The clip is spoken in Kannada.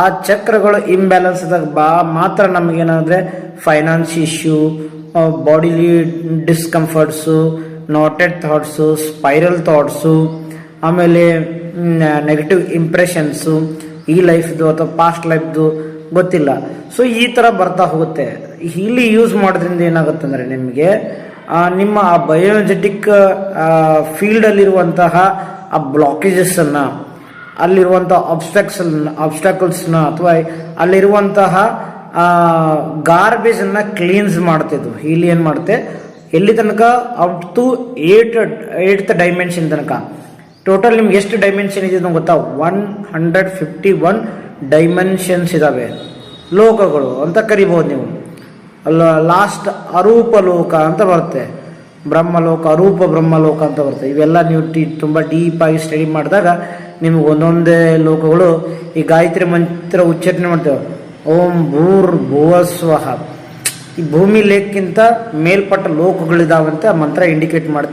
ಆ ಚಕ್ರಗಳು ಇಂಬ್ಯಾಲೆನ್ಸ್ ಆದಾಗ ಬಾ, ಮಾತ್ರ ನಮಗೇನಂದ್ರೆ finance issue bodily discomforts knotted thoughts spiral thoughts ಆಮೇಲೆ ನೆಗೆಟಿವ್ ಇಂಪ್ರೆಷನ್ಸು ಈ ಲೈಫ್ದು ಅಥವಾ ಪಾಸ್ಟ್ ಲೈಫ್ದು ಗೊತ್ತಿಲ್ಲ. ಸೊ ಈ ಥರ ಬರ್ತಾ ಹೋಗುತ್ತೆ. ಇಲ್ಲಿ ಯೂಸ್ ಮಾಡೋದ್ರಿಂದ ಏನಾಗುತ್ತೆ ಅಂದರೆ ನಿಮಗೆ ನಿಮ್ಮ ಆ ಬಯೋಜೆಟಿಕ್ ಫೀಲ್ಡಲ್ಲಿರುವಂತಹ ಆ ಬ್ಲಾಕೇಜಸ್ಸನ್ನು ಅಲ್ಲಿರುವಂಥ ಅಬ್ಸ್ಟ್ಯಾಕ್ಸ್ ಅಬ್ಸ್ಟ್ಯಾಕಲ್ಸ್ನ ಅಥವಾ ಅಲ್ಲಿರುವಂತಹ ಗಾರ್ಬೇಜನ್ನು ಕ್ಲೀನ್ಸ್ ಮಾಡ್ತಿದ್ವು. ಇಲ್ಲಿ ಏನು ಮಾಡುತ್ತೆ ಎಲ್ಲಿ ತನಕ? Up to eight eighth dimension ತನಕ. ಟೋಟಲ್ ನಿಮ್ಗೆ ಎಷ್ಟು ಡೈಮೆನ್ಷನ್ ಇದೆ ಗೊತ್ತಾ? One hundred fifty one dimensions ಇದಾವೆ. ಲೋಕಗಳು ಅಂತ ಕರಿಬಹುದು ನೀವು. ಅಲ್ಲ ಲಾಸ್ಟ್ ಅರೂಪ ಲೋಕ ಅಂತ ಬರುತ್ತೆ. ಬ್ರಹ್ಮಲೋಕ, ಅರೂಪ ಬ್ರಹ್ಮಲೋಕ ಅಂತ ಬರುತ್ತೆ. ಇವೆಲ್ಲ ನೀವು ಟಿ ತುಂಬ ಡೀಪಾಗಿ ಸ್ಟಡಿ ಮಾಡಿದಾಗ ನಿಮ್ಗೆ ಒಂದೊಂದೇ ಲೋಕಗಳು ಈ ಗಾಯತ್ರಿ ಮಂತ್ರ ಉಚ್ಚಾರಣೆ ಮಾಡ್ತೇವೆ. ಓಂ ಭೂರ್ ಭುವಸ್ವಹ ಈ ಭೂಮಿ ಲೇಖಕ್ಕಿಂತ ಮೇಲ್ಪಟ್ಟ ಲೋಕಗಳಿದಾವಂತೆ ಆ ಮಂತ್ರ ಇಂಡಿಕೇಟ್ ಮಾಡುತ್ತೆ